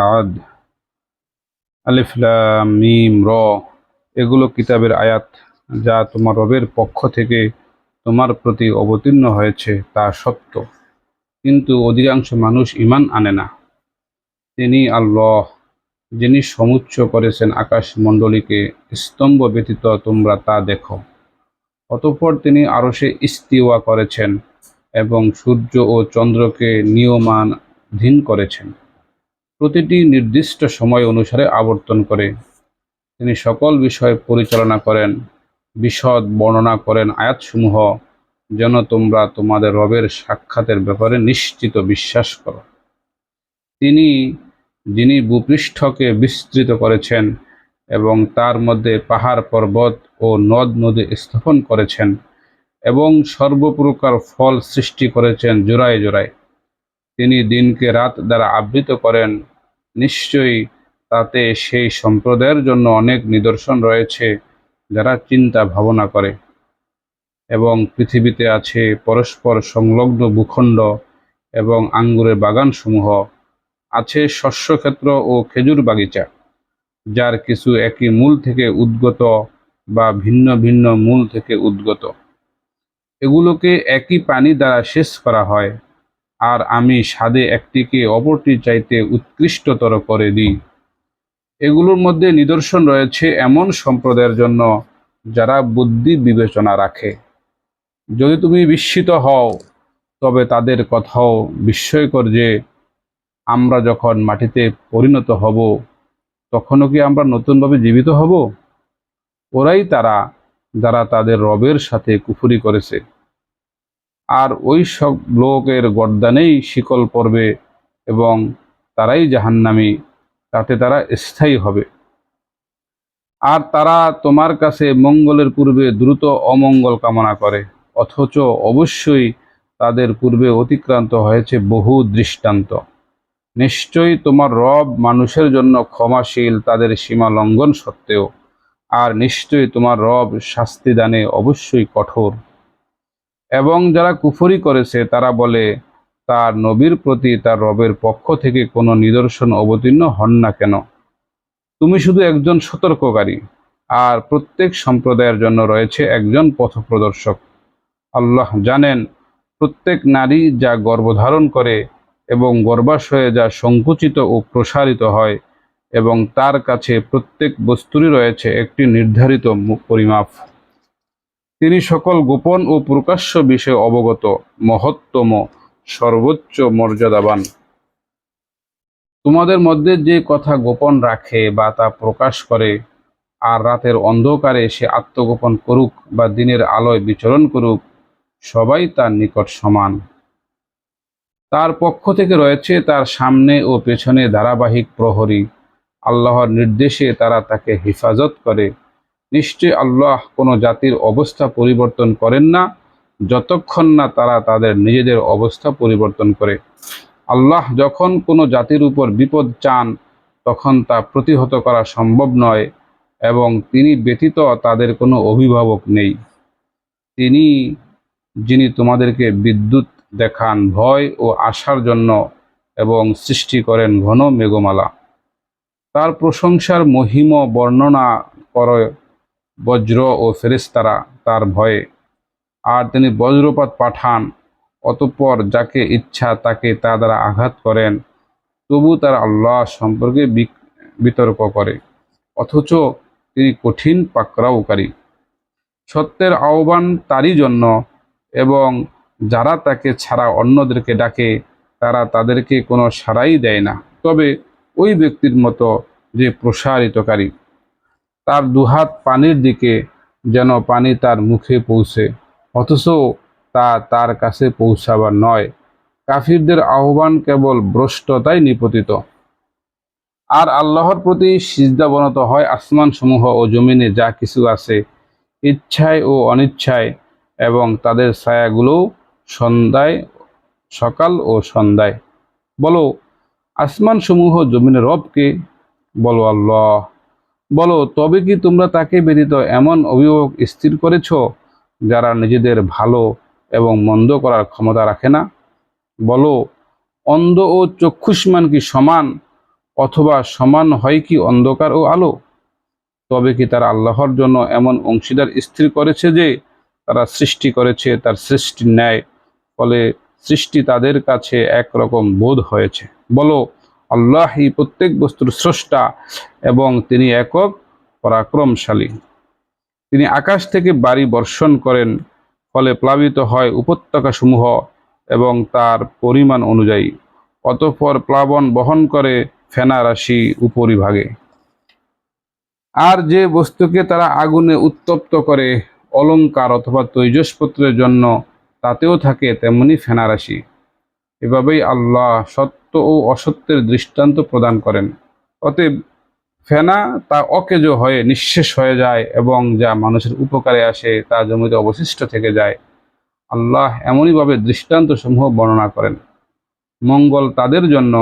আদ, আলিফ মিম, র, এগুলো কিতাবের আয়াত যা তোমার রবের পক্ষ থেকে তোমার প্রতি অবতীর্ণ হয়েছে, তা সত্য। কিন্তু অধিকাংশ মানুষ ইমান আনে না। তিনি আল্লাহ, যিনি সমুচ্চ করেছেন আকাশমণ্ডলীকে, স্তম্ভ ব্যতীত তোমরা তা দেখো। অতঃপর তিনি আরও সে ইস্তিওয়া করেছেন এবং সূর্য ও চন্দ্রকে নিয়মাধীন করেছেন। প্রতিটি নির্দিষ্ট সময় অনুসারে আবর্তন করে। তিনি সকল বিষয় পরিচালনা করেন, বিশদ বর্ণনা করেন আয়াতসমূহ, যেন তোমরা তোমাদের রবের সাক্ষাতের ব্যাপারে নিশ্চিত বিশ্বাস করো। তিনি, যিনি ভূপৃষ্ঠকে বিস্তৃত করেছেন এবং তার মধ্যে পাহাড় পর্বত ও নদ নদী স্থাপন করেছেন এবং সর্বপ্রকার ফল সৃষ্টি করেছেন জোড়ায় জোড়ায়। তিনি দিনকে রাত দ্বারা আবৃত করেন নিশ্চয়ই তাতে সেই সম্প্রদায়ের জন্য অনেক নিদর্শন রয়েছে যারা চিন্তা ভাবনা করে। এবং পৃথিবীতে আছে পরস্পর সংলগ্ন ভূখণ্ড এবং আঙ্গুরের বাগানসমূহ, আছে শস্যক্ষেত্র ও খেজুর বাগিচা, যার কিছু একই মূল থেকে উদ্গত বা ভিন্ন ভিন্ন মূল থেকে উদ্গত। এগুলোকে একই পানি দ্বারা শেষ করা হয়। আর আমি স্বাদে একটিকে অপরটির চাইতে উৎকৃষ্টতর করে দিই। এগুলোর মধ্যে নিদর্শন রয়েছে এমন সম্প্রদায়ের জন্য যারা বুদ্ধি বিবেচনা রাখে। যদি তুমি বিস্মিত হও, তবে তাদের কথাও বিস্ময়কর যে আমরা যখন মাটিতে পরিণত হব, তখনও কি আমরা নতুনভাবে জীবিত হব? ওরাই তারা যারা তাদের রবের সাথে কুফুরি করেছে। আর ওই সব লোকের গর্দানেই শিকল পড়বে এবং তারাই জাহান্নামি, তাতে তারা স্থায়ী হবে। আর তারা তোমার কাছে মঙ্গলের পূর্বে দ্রুত অমঙ্গল কামনা করে, অথচ অবশ্যই তাদের পূর্বে অতিক্রান্ত হয়েছে বহু দৃষ্টান্ত। নিশ্চয়ই তোমার রব মানুষের জন্য ক্ষমাশীল, তাদের সীমা লঙ্ঘন সত্ত্বেও। আর নিশ্চয়ই তোমার রব শাস্তিদানে অবশ্যই কঠোর। এবং যারা কুফরি করেছে, তারা বলে, তার নবীর প্রতি তার রবের পক্ষ থেকে কোনো নিদর্শন অবতীর্ণ হন না কেন? তুমি শুধু একজন সতর্ককারী, আর প্রত্যেক সম্প্রদায়ের জন্য রয়েছে একজন পথপ্রদর্শক। আল্লাহ জানেন, প্রত্যেক নারী যা গর্ভধারণ করে এবং গর্ভাশয়ে যা সংকুচিত ও প্রসারিত হয় এবং তার কাছে প্রত্যেক বস্তুরই রয়েছে একটি নির্ধারিত পরিমাপ। তিনি সকল গোপন ও প্রকাশ্য বিষয়ে অবগত, মহত্তম, সর্বোচ্চ মর্যাদাবান। তোমাদের মধ্যে যে কথা গোপন রাখে বা তা প্রকাশ করে, আর রাতের অন্ধকারে সে আত্মগোপন করুক বা দিনের আলোয় বিচরণ করুক, সবাই তার নিকট সমান। তার পক্ষ থেকে রয়েছে তার সামনে ও পেছনে ধারাবাহিক প্রহরী। আল্লাহর নির্দেশে তারা তাকে হেফাজত করে। নিশ্চয় আল্লাহ কোনো জাতির অবস্থা পরিবর্তন করেন না, যতক্ষণ না তারা তাদের নিজেদের অবস্থা পরিবর্তন করে। আল্লাহ যখন কোনো জাতির উপর বিপদ চান, তখন তা প্রতিহত করা সম্ভব নয় এবং তিনি ব্যতীত তাদের কোনো অভিভাবক নেই। তিনি, যিনি তোমাদেরকে বিদ্যুৎ দেখান ভয় ও আশার জন্য এবং সৃষ্টি করেন ঘন মেঘমালা। তার প্রশংসার মহিম বর্ণনা করে বজ্র ও ফেরেস্তারা তার ভয়ে। আর তিনি বজ্রপাত পাঠান, অতঃপর যাকে ইচ্ছা তাকে তা দ্বারা আঘাত করেন। তবু তার আল্লাহ সম্পর্কে বিতর্ক করে, অথচ তিনি কঠিন পাকড়াওকারী। সত্যের আহ্বান তারই জন্য, এবং যারা তাকে ছাড়া অন্যদেরকে ডাকে, তারা তাদেরকে কোনো সাড়াই দেয় না। তবে ওই ব্যক্তির মতো যে প্রসারিতকারী। তার দুহাত পানির দিকে যেন পানি তার মুখে পৌঁছে, অথচ তা তার কাছে পৌঁছাবার নয়। কাফিরদের আহ্বান কেবল ভ্রষ্টতাই নিপতিত। আর আল্লাহর প্রতি সিজদাবনত হয় আসমান সমূহ ও জমিনে যা কিছু আছে, ইচ্ছায় ও অনিচ্ছায়, এবং তাদের ছায়াগুলোও সন্ধ্যায়, সকাল ও সন্ধ্যায়। বলো আসমান সমূহ জমিনের রবকে? বলো, আল্লাহ। বলো, তবে কি তোমরা তাকে ব্যতীত এমন অভিভাবক স্থির করেছ যারা নিজেদের ভালো এবং মন্দ করার ক্ষমতা রাখে না? বলো, অন্ধ ও চক্ষুষ্মান কি সমান অথবা সমান হয় কি অন্ধকার ও আলো? তবে কি তারা আল্লাহর জন্য এমন অংশীদার স্থির করেছে যে তারা সৃষ্টি করেছে তার সৃষ্টির ন্যায়, ফলে সৃষ্টি তাদের কাছে একরকম বোধ হয়েছে? বলো আল্লাহই প্রত্যেক বস্তুর স্রষ্টা এবং তিনি একক, পরাক্রমশালী। তিনি আকাশ থেকে বাড়ি বর্ষণ করেন, ফলে প্লাবিত হয় উপত্যকাসমূহ এবং তার পরিমাণ অনুযায়ী। অতঃপর প্লাবন বহন করে ফেনা রাশি উপরিভাগে। আর যে বস্তুকে তারা আগুনে উত্তপ্ত করে অলংকার অথবা তৈজসপত্রের জন্য তাতেও থাকে তেমনি ফেনারাশি এভাবেই আল্লাহ সত্য ও অসত্যের দৃষ্টান্ত প্রদান করেন। অতএব ফেনা তা অকেজ হয়ে নিঃশেষ হয়ে যায় এবং যা মানুষের উপকারে আসে তা জমিতে অবশিষ্ট থেকে যায়। আল্লাহ এমনইভাবে দৃষ্টান্তসমূহ বর্ণনা করেন। মঙ্গল তাদের জন্য,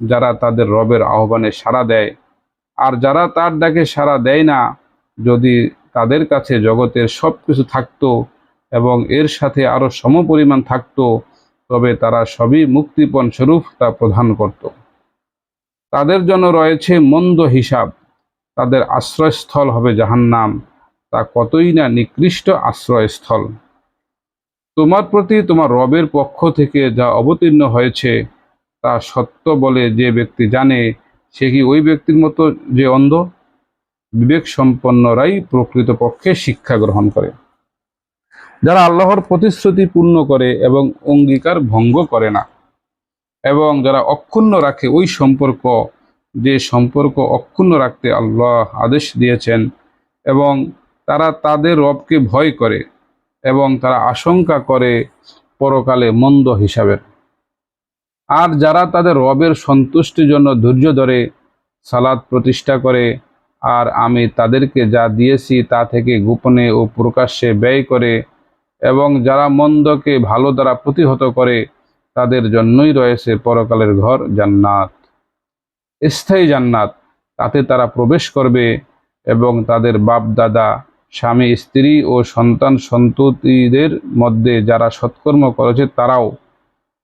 যারা তাদের রবের আহ্বানে সাড়া দেয়। আর যারা তার ডাকে সাড়া দেয় না, যদি তাদের কাছে জগতের সব কিছু থাকতো এবং এর সাথে আরও সমপরিমাণ থাকতো তবে তারা সবই মুক্তিপণ স্বরূপ তা প্রদান করত। তাদের জন্য রয়েছে মন্দ হিসাব। তাদের আশ্রয়স্থল হবে জাহান্নাম। তা কতই না নিকৃষ্ট আশ্রয়স্থল। তোমার প্রতি তোমার রবের পক্ষ থেকে যা অবতীর্ণ হয়েছে, তা সত্য বলে যে ব্যক্তি জানে, সে কি ওই ব্যক্তির মতো যে অন্ধ? বিবেক সম্পন্নরাই প্রকৃতপক্ষে শিক্ষা গ্রহণ করে। যারা আল্লাহর প্রতিশ্রুতি পূর্ণ করে এবং অঙ্গীকার ভঙ্গ করে না, এবং যারা অক্ষুণ্ণ রাখে ওই সম্পর্ক, যে সম্পর্ক অক্ষুণ্ণ রাখতে আল্লাহ আদেশ দিয়েছেন, এবং তারা তাদের রবকে ভয় করে, এবং তারা আশঙ্কা করে পরকালে মন্দ হিসাবের। আর যারা তাদের রবের সন্তুষ্টির জন্য ধৈর্য ধরে সালাদ প্রতিষ্ঠা করে, আর আমি তাদেরকে যা দিয়েছি তা থেকে গোপনে ও প্রকাশ্যে ব্যয় করে এবং যারা মন্দকে ভালো দ্বারা প্রতিহত করে, তাদের জন্যই রয়েছে পরকালের ঘর জান্নাত। স্থায়ী জান্নাত, তাতে তারা প্রবেশ করবে এবং তাদের বাপ, দাদা, স্বামী, স্ত্রী ও সন্তান, সন্ততিদের মধ্যে যারা সৎকর্ম করেছে তারাও।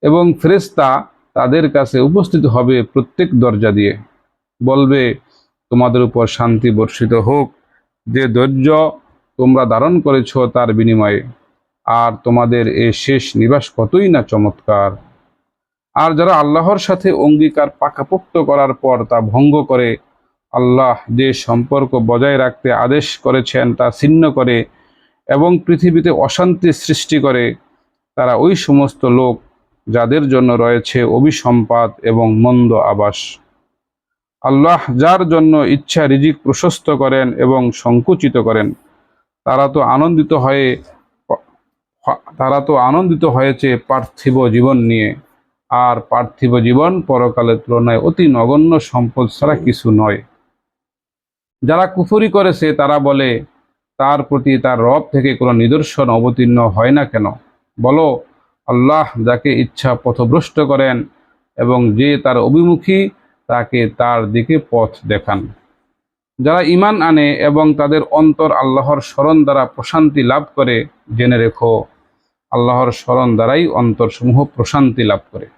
এবং ফেরেস্তা তাদের কাছে উপস্থিত হবে প্রত্যেক দরজা দিয়ে। বলবে, তোমাদের উপর শান্তি বর্ষিত হোক। যে ধৈর্য তোমরা ধারণ করেছ তার বিনিময়ে। আর তোমাদের এ শেষ নিবাস কতই না চমৎকার। আর যারা আল্লাহর সাথে অঙ্গীকার পাকাপোক্ত করার পর তা ভঙ্গ করে, আল্লাহ যে সম্পর্ক বজায় রাখতে আদেশ করেছেন তা ছিন্ন করে এবং পৃথিবীতে অশান্তি সৃষ্টি করে, তারা ওই সমস্ত লোক যাদের জন্য রয়েছে অভিসম্পাদ এবং মন্দ আবাস। আল্লাহ যার জন্য ইচ্ছা রিজিক প্রশস্ত করেন এবং সংকুচিত করেন, তারা তো আনন্দিত হয়ে তারা তো আনন্দিত হয়েছে পার্থিব জীবন নিয়ে। আর পার্থিব জীবন পরকালের তুলনায় অতি নগণ্য সম্পদ ছাড়া কিছু নয়। যারা কুফুরি করেছে, তারা বলে, তার প্রতি তার রব থেকে কোনো নিদর্শন অবতীর্ণ হয় না কেন? বলো, আল্লাহ যাকে ইচ্ছা পথভ্রষ্ট করেন এবং যে তার অভিমুখী, তাকে তার দিকে পথ দেখান। যারা ইমান আনে এবং তাদের অন্তর আল্লাহর স্মরণ দ্বারা প্রশান্তি লাভ করে, জেনে রেখো আল্লাহর স্মরণ দ্বারাই অন্তরসমূহ প্রশান্তি লাভ করে।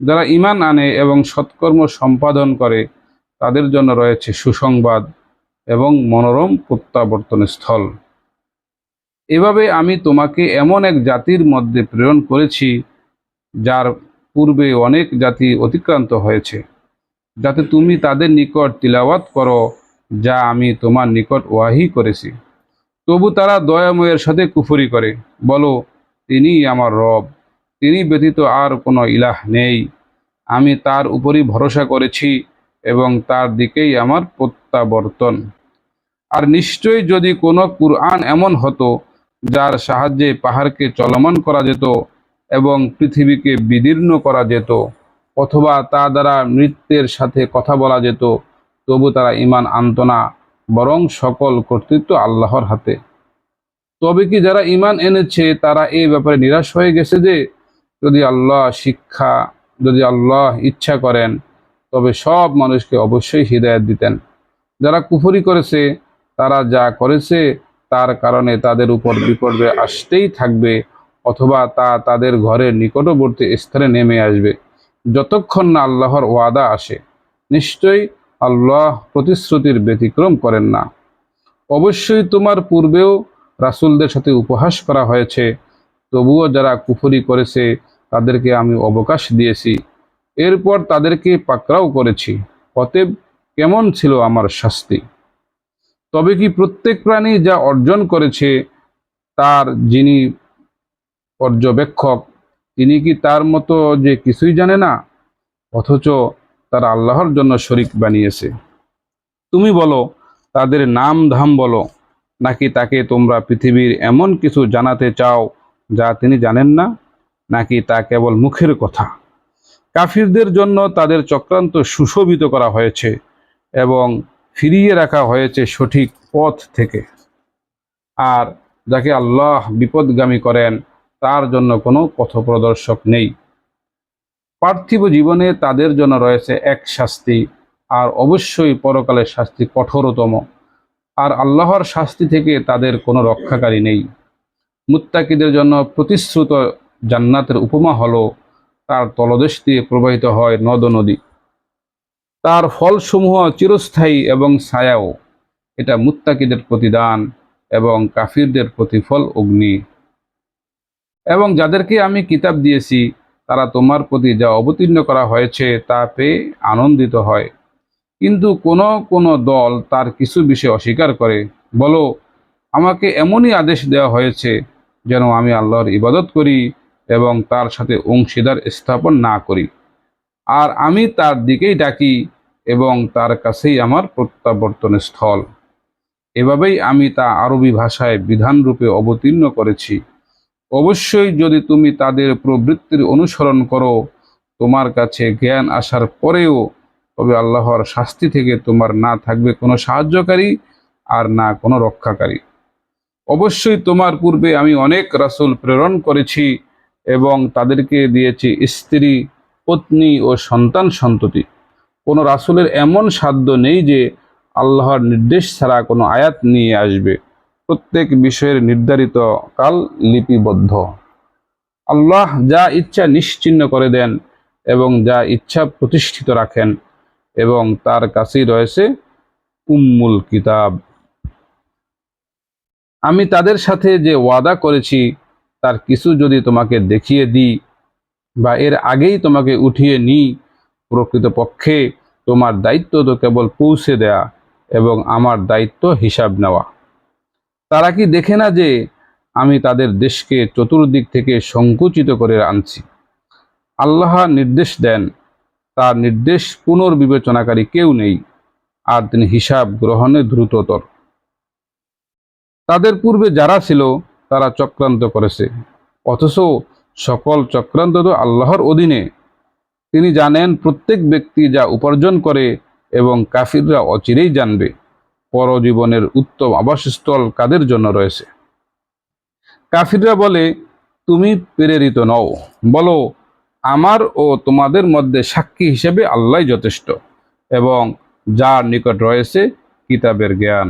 যারা ইমান আনে এবং সৎকর্ম সম্পাদন করে, তাদের জন্য রয়েছে সুসংবাদ এবং মনোরম প্রত্যাবর্তন স্থল। এভাবে আমি তোমাকে এমন এক জাতির মধ্যে প্রেরণ করেছি, যার পূর্বে অনেক জাতি অতিক্রান্ত হয়েছে, যাতে তুমি তাদের নিকট তিলাওয়াত করো, যা আমি তোমার নিকট ওয়াহি করেছি। তবু তারা দয়াময়ের সাথে কুফরি করে। বলো, তিনি আমার রব। তিনি ব্যতীত আর কোনো ইলাহ নেই। আমি তার উপরই ভরসা করেছি এবং তার দিকেই আমার প্রত্যাবর্তন। আর নিশ্চয়ই যদি কোনো কুরআন এমন হতো, যার সাহায্যে পাহাড়কে চলমান করা যেত এবং পৃথিবীকে বিদীর্ণ করা যেত, অথবা তা দ্বারা নৃত্যের সাথে কথা বলা যেত, তবু তারা ইমান আনত না। বরং সকল কর্তৃত্ব আল্লাহর হাতে। তবে কি যারা ইমান এনেছে, তারা এই ব্যাপারে নিরাশ হয়ে গেছে যে, যদি আল্লাহ শিক্ষা, যদি আল্লাহ ইচ্ছা করেন, তবে সব মানুষকে অবশ্যই হৃদায়ত দিতেন। যারা কুফরি করেছে, তারা যা করেছে, তার কারণে তাদের উপর বিপর্যে আসতেই থাকবে, অথবা তা তাদের ঘরের নিকটবর্তী স্থানে নেমে আসবে, যতক্ষণ না আল্লাহর ওয়াদা আসে। নিশ্চয়ই আল্লাহ প্রতিশ্রুতির ব্যতিক্রম করেন না। অবশ্যই তোমার পূর্বেও রাসুলদের সাথে উপহাস করা হয়েছে, তবুও যারা কুফরি করেছে, তাদেরকে আমি অবকাশ দিয়েছি। এরপর তাদেরকে পাকড়াও করেছি, অতএব কেমন ছিল আমার শাস্তি? তবে কি প্রত্যেক প্রাণী যা অর্জন করেছে, তার যিনি পর্যবেক্ষক, তিনি কি তার মতো যে কিছুই জানে না? অথচ তারা আল্লাহর জন্য শরিক বানিয়েছে। তুমি বলো, তাদের নাম ধাম বলো, নাকি তাকে তোমরা পৃথিবীর এমন কিছু জানাতে চাও যা তিনি জানেন না? নাকি তা কেবল মুখের কথা? কাফিরদের জন্য তাদের চক্রান্ত সুশোভিত করা হয়েছে এবং ফিরিয়ে রাখা হয়েছে সঠিক পথ থেকে। আর যাকে আল্লাহ বিপদগামী করেন, তার জন্য কোনো পথপ্রদর্শক নেই। পার্থিব জীবনে তাদের জন্য রয়েছে এক শাস্তি, আর অবশ্যই পরকালের শাস্তি কঠোরতম। আর আল্লাহর শাস্তি থেকে তাদের কোনো রক্ষাকারী নেই। মুত্তাকিদের জন্য প্রতিশ্রুত জান্নাতের উপমা হলো, তার তলদেশ দিয়ে প্রবাহিত হয় নদ নদী। তার ফলসমূহ চিরস্থায়ী এবং ছায়াও। এটা মুত্তাকিদের প্রতিদান এবং কাফিরদের প্রতিফল অগ্নি। এবং যাদেরকে আমি কিতাব দিয়েছি তারা তোমার প্রতি যা অবতীর্ণ করা হয়েছে তা পেয়ে আনন্দিত হয়। কিন্তু কোনো কোনো দল তার কিছু বিষয় অস্বীকার করে। বলো, আমাকে এমনই আদেশ দেওয়া হয়েছে যেন আমি আল্লাহর ইবাদত করি এবং তার সাথে অংশীদার স্থাপন না করি। আর আমি তার দিকেই ডাকি এবং তার কাছেই আমার প্রত্যাবর্তন স্থল। এভাবেই আমি তা আরবি ভাষায় বিধানরূপে অবতীর্ণ করেছি। অবশ্যই যদি তুমি তাদের প্রবৃত্তির অনুসরণ করো, তোমার কাছে জ্ঞান আসার পরেও, তবে আল্লাহর শাস্তি থেকে তোমার না থাকবে কোনো সাহায্যকারী আর না কোনো রক্ষাকারী। অবশ্যই তোমার পূর্বে আমি অনেক রাসূল প্রেরণ করেছি এবং তাদেরকে দিয়েছি স্ত্রী, পত্নী ও সন্তান সন্ততি। কোনো রাসূলের এমন সাধ্য নেই যে, আল্লাহর নির্দেশ ছাড়া কোনো আয়াত নিয়ে আসবে। প্রত্যেক বিষয়ের নির্ধারিত কাল লিপিবদ্ধ। আল্লাহ যা ইচ্ছা নিশ্চিন্ন করে দেন এবং যা ইচ্ছা প্রতিষ্ঠিত রাখেন এবং তার কাছেই রয়েছে উম্মুল কিতাব। আমি তাদের সাথে যে ওয়াদা করেছি, তার কিছু যদি তোমাকে দেখিয়ে দিই বা এর আগেই তোমাকে উঠিয়ে নিই, প্রকৃতপক্ষে তোমার দায়িত্ব তো কেবল পৌঁছে দেয়া এবং আমার দায়িত্ব হিসাব নেওয়া। তারা কি দেখে না যে আমি তাদের দেশকে চতুর্দিক থেকে সংকুচিত করে আনছি? আল্লাহ নির্দেশ দেন, তার নির্দেশ পুনর্বিবেচনাকারী কেউ নেই, আর তিনি হিসাব গ্রহণে দ্রুততর। তাদের পূর্বে যারা ছিল, তারা চক্রান্ত করেছে, অথচ সকল চক্রান্ত তো আল্লাহর অধীনে। তিনি জানেন প্রত্যেক ব্যক্তি যা উপার্জন করে এবং কাফিররা অচিরেই জানবে। পরজীবনের উত্তম আবাসস্থল কাদের জন্য রয়েছে? কাফিররা বলে, তুমি প্রেরিত নও। বলো, আমার ও তোমাদের মধ্যে সাক্ষী হিসেবে আল্লাহ যথেষ্ট এবং যার নিকট রয়েছে কিতাবের জ্ঞান।